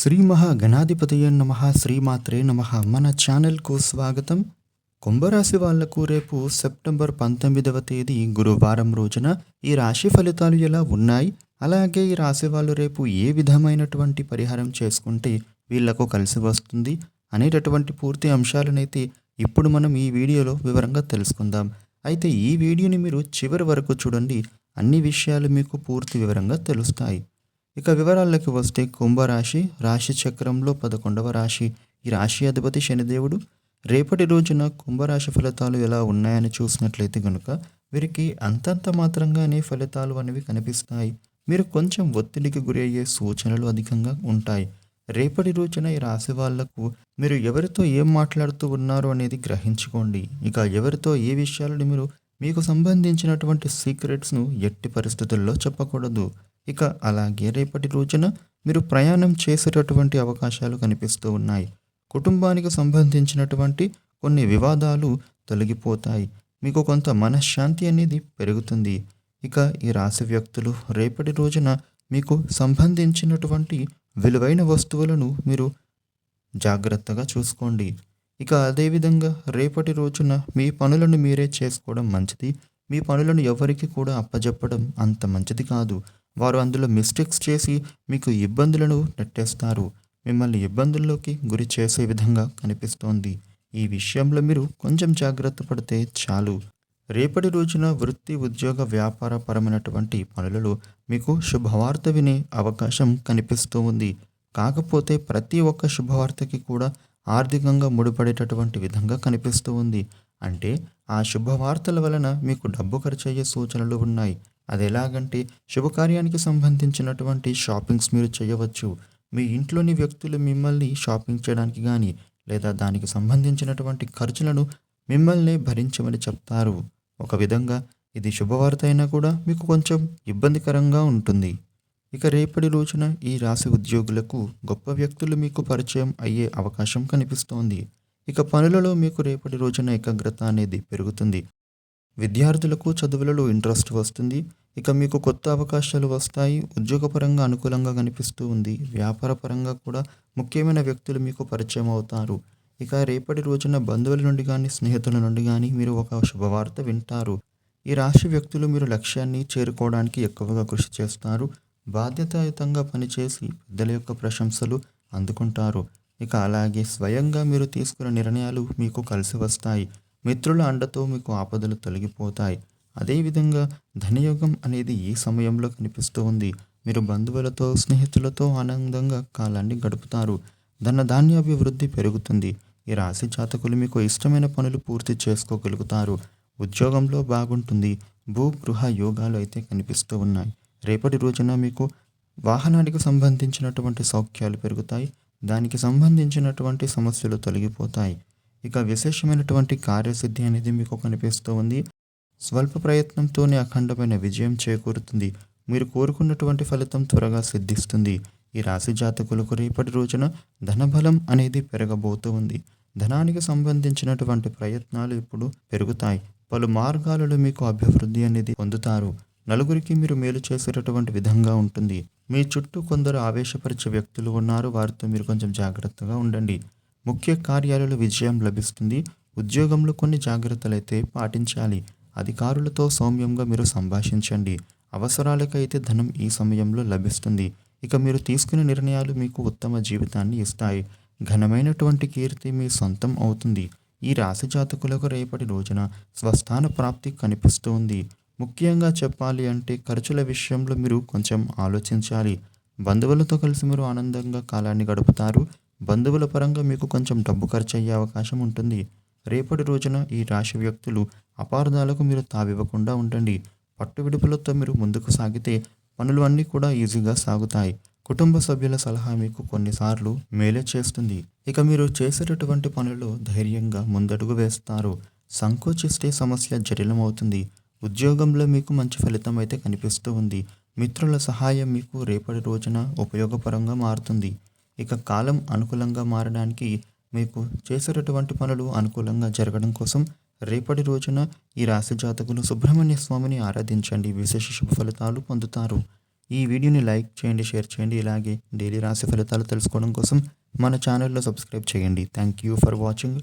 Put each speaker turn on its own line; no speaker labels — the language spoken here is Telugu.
శ్రీ మహాగణాధిపతయ నమ శ్రీమాత్రే నమ. మన ఛానల్కు స్వాగతం. కుంభరాశి వాళ్ళకు రేపు సెప్టెంబర్ పంతొమ్మిదవ తేదీ గురువారం రోజున ఈ రాశి ఫలితాలు ఎలా ఉన్నాయి? అలాగే ఈ రాశి వాళ్ళు రేపు ఏ విధమైనటువంటి పరిహారం చేసుకుంటే వీళ్ళకు కలిసి వస్తుంది అనేటటువంటి పూర్తి అంశాలనైతే ఇప్పుడు మనం ఈ వీడియోలో వివరంగా తెలుసుకుందాం. అయితే ఈ వీడియోని మీరు చివరి వరకు చూడండి. అన్ని విషయాలు మీకు పూర్తి వివరంగా తెలుస్తాయి. ఇక వివరాల్లోకి వస్తే కుంభరాశి రాశి చక్రంలో పదకొండవ రాశి. ఈ రాశి అధిపతి శనిదేవుడు రేపటి రోజున కుంభరాశి ఫలితాలు ఎలా ఉన్నాయని చూసినట్లయితే కనుక వీరికి అంతంత మాత్రంగానే ఫలితాలు అనేవి కనిపిస్తాయి. మీరు కొంచెం ఒత్తిడికి గురి అయ్యే సూచనలు అధికంగా ఉంటాయి. రేపటి రోజున ఈ రాశి వాళ్ళకు మీరు ఎవరితో ఏం మాట్లాడుతూ ఉన్నారు అనేది గ్రహించుకోండి. ఇక ఎవరితో ఏ విషయాలను మీరు మీకు సంబంధించినటువంటి సీక్రెట్స్ను ఎట్టి పరిస్థితుల్లో చెప్పకూడదు. ఇక అలాగే రేపటి రోజున మీరు ప్రయాణం చేసేటటువంటి అవకాశాలు కనిపిస్తూ ఉన్నాయి. కుటుంబానికి సంబంధించినటువంటి కొన్ని వివాదాలు తొలగిపోతాయి. మీకు కొంత మనశ్శాంతి అనేది పెరుగుతుంది. ఇక ఈ రాశి వ్యక్తులు రేపటి రోజున మీకు సంబంధించినటువంటి విలువైన వస్తువులను మీరు జాగ్రత్తగా చూసుకోండి. ఇక అదేవిధంగా రేపటి రోజున మీ పనులను మీరే చేసుకోవడం మంచిది. మీ పనులను ఎవరికి కూడా అప్పజెప్పడం అంత మంచిది కాదు. వారు అందులో మిస్టేక్స్ చేసి మీకు ఇబ్బందులను నెట్టేస్తారు. మిమ్మల్ని ఇబ్బందుల్లోకి గురి చేసే విధంగా కనిపిస్తోంది. ఈ విషయంలో మీరు కొంచెం జాగ్రత్త పడితే చాలు. రేపటి రోజున వృత్తి ఉద్యోగ వ్యాపార పరమైనటువంటి పనులలో మీకు శుభవార్త వినే అవకాశం కనిపిస్తూ ఉంది. కాకపోతే ప్రతి ఒక్క శుభవార్తకి కూడా ఆర్థికంగా ముడిపడేటటువంటి విధంగా కనిపిస్తూ ఉంది. అంటే ఆ శుభవార్తల వలన మీకు డబ్బు ఖర్చు అయ్యే సూచనలు ఉన్నాయి. అది ఎలాగంటే శుభకార్యానికి సంబంధించినటువంటి షాపింగ్స్ మీరు చేయవచ్చు. మీ ఇంట్లోని వ్యక్తులు మిమ్మల్ని షాపింగ్ చేయడానికి కానీ లేదా దానికి సంబంధించినటువంటి ఖర్చులను మిమ్మల్ని భరించమని చెప్తారు. ఒక విధంగా ఇది శుభవార్త అయినా కూడా మీకు కొంచెం ఇబ్బందికరంగా ఉంటుంది. ఇక రేపటి రోజున ఈ రాశి ఉద్యోగులకు గొప్ప వ్యక్తులు మీకు పరిచయం అయ్యే అవకాశం కనిపిస్తోంది. ఇక పనులలో మీకు రేపటి రోజున ఏకాగ్రత అనేది పెరుగుతుంది. విద్యార్థులకు చదువులలో ఇంట్రెస్ట్ వస్తుంది. ఇక మీకు కొత్త అవకాశాలు వస్తాయి. ఉద్యోగపరంగా అనుకూలంగా కనిపిస్తూ ఉంది. వ్యాపారపరంగా కూడా ముఖ్యమైన వ్యక్తులు మీకు పరిచయం అవుతారు. ఇక రేపటి రోజున బంధువుల నుండి కానీ స్నేహితుల నుండి కానీ మీరు ఒక శుభవార్త వింటారు. ఈ రాశి వ్యక్తులు మీరు లక్ష్యాన్ని చేరుకోవడానికి ఎక్కువగా కృషి చేస్తారు. బాధ్యతాయుతంగా పనిచేసి పెద్దల యొక్క ప్రశంసలు అందుకుంటారు. ఇక అలాగే స్వయంగా మీరు తీసుకున్న నిర్ణయాలు మీకు కలిసి వస్తాయి. మిత్రుల అండతో మీకు ఆపదలు తొలగిపోతాయి. అదేవిధంగా ధనయోగం అనేది ఈ సమయంలో కనిపిస్తూ ఉంది. మీరు బంధువులతో స్నేహితులతో ఆనందంగా కాలాన్ని గడుపుతారు. ధన ధాన్యాభివృద్ధి పెరుగుతుంది. ఈ రాశి జాతకులు మీకు ఇష్టమైన పనులు పూర్తి చేసుకోగలుగుతారు. ఉద్యోగంలో బాగుంటుంది. భూ గృహ యోగాలు అయితే కనిపిస్తూ ఉన్నాయి. రేపటి రోజున మీకు వాహనానికి సంబంధించినటువంటి సౌఖ్యాలు పెరుగుతాయి. దానికి సంబంధించినటువంటి సమస్యలు తొలగిపోతాయి. ఇక విశేషమైనటువంటి కార్యసిద్ధి అనేది మీకు కనిపిస్తూ ఉంది. స్వల్ప ప్రయత్నంతోనే అఖండమైన విజయం చేకూరుతుంది. మీరు కోరుకున్నటువంటి ఫలితం త్వరగా సిద్ధిస్తుంది. ఈ రాశి జాతకులకు రేపటి రోజున ధనబలం అనేది పెరగబోతూ ఉంది. ధనానికి సంబంధించినటువంటి ప్రయత్నాలు ఇప్పుడు పెరుగుతాయి. పలు మార్గాలలో మీకు అభివృద్ధి అనేది పొందుతారు. నలుగురికి మీరు మేలు చేసేటటువంటి విధంగా ఉంటుంది. మీ చుట్టూ కొందరు ఆవేశపరిచే వ్యక్తులు ఉన్నారు. వారితో మీరు కొంచెం జాగ్రత్తగా ఉండండి. ముఖ్య కార్యాలలో విజయం లభిస్తుంది. ఉద్యోగంలో కొన్ని జాగ్రత్తలు అయితే పాటించాలి. అధికారులతో సౌమ్యంగా మీరు సంభాషించండి. అవసరాలకైతే ధనం ఈ సమయంలో లభిస్తుంది. ఇక మీరు తీసుకునే నిర్ణయాలు మీకు ఉత్తమ జీవితాన్ని ఇస్తాయి. ఘనమైనటువంటి కీర్తి మీ సొంతం అవుతుంది. ఈ రాశి జాతకులకు రేపటి రోజున స్వస్థాన ప్రాప్తి కనిపిస్తూ ఉంది. ముఖ్యంగా చెప్పాలి అంటే ఖర్చుల విషయంలో మీరు కొంచెం ఆలోచించాలి. బంధువులతో కలిసి మీరు ఆనందంగా కాలాన్ని గడుపుతారు. బంధువుల పరంగా మీకు కొంచెం డబ్బు ఖర్చు అయ్యే అవకాశం ఉంటుంది. రేపటి రోజున ఈ రాశి వ్యక్తులు అపార్థాలకు మీరు తావివ్వకుండా ఉండండి. పట్టు విడుపులతో మీరు ముందుకు సాగితే పనులు అన్నీ కూడా ఈజీగా సాగుతాయి. కుటుంబ సభ్యుల సలహా మీకు కొన్నిసార్లు మేలే చేస్తుంది. ఇక మీరు చేసేటటువంటి పనుల్లో ధైర్యంగా ముందడుగు వేస్తారు. సంకోచిస్తే సమస్య జటిలమవుతుంది. ఉద్యోగంలో మీకు మంచి ఫలితం అయితే కనిపిస్తూ ఉంది. మిత్రుల సహాయం మీకు రేపటి రోజున ఉపయోగపరంగా మారుతుంది. ఇక కాలం అనుకూలంగా మారడానికి మీకు చేసేటటువంటి పనులు అనుకూలంగా జరగడం కోసం రేపటి రోజున ఈ రాశి జాతకులు సుబ్రహ్మణ్య స్వామిని ఆరాధించండి. విశేష శుభ ఫలితాలు పొందుతారు. ఈ వీడియోని లైక్ చేయండి షేర్ చేయండి. ఇలాగే డైలీ రాశి ఫలితాలు తెలుసుకోవడం కోసం మన ఛానల్లో సబ్స్క్రైబ్ చేయండి. Thank you for watching.